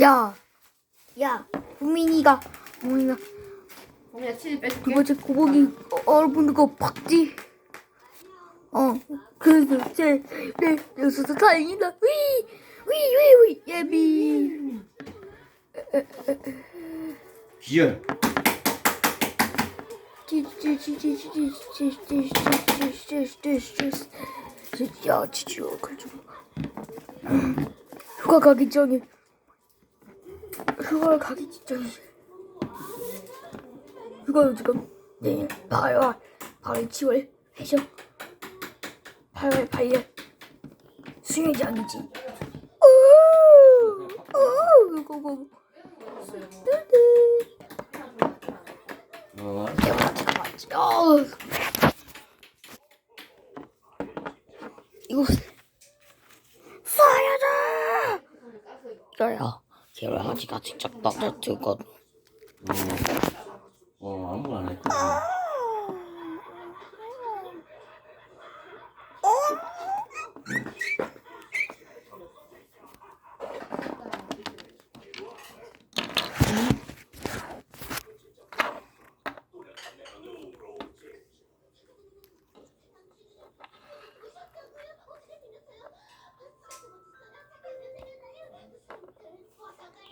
야, 야, 우민이가, 우민이가 어머니가 치즈 빼줄게. 두 번째 고복이 어, 여러분들 거 박지. 어, 그래서 제, 네, 여기서 다행이다. 위, 위, 위, 위, 예비. 비열. 야, 진짜 그죠. 휴가 가기 전에 휴가 가기 전에 휴가 지금 내일 8월 8월 7월 해서 8월 8일 수영장이지. 오, 오, 이거 뭐. 어. 어. 이거 쏴야자. 야야, 계란아지가 진짜 따뜻거든. 어 아무도 안 했거든.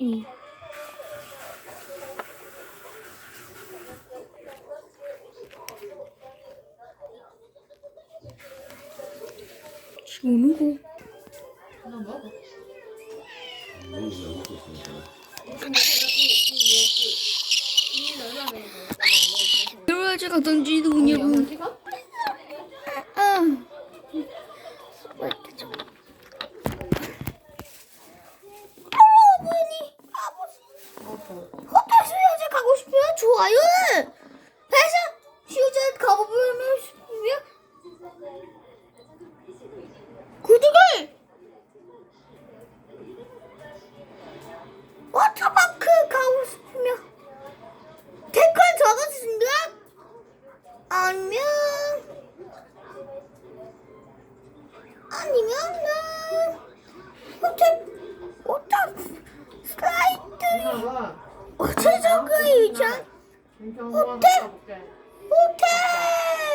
응. 지금 있으니까. 계란아지가 던지는 영상 Uçak, uçak, slider, uçacak ayıcan, uçak, uçak.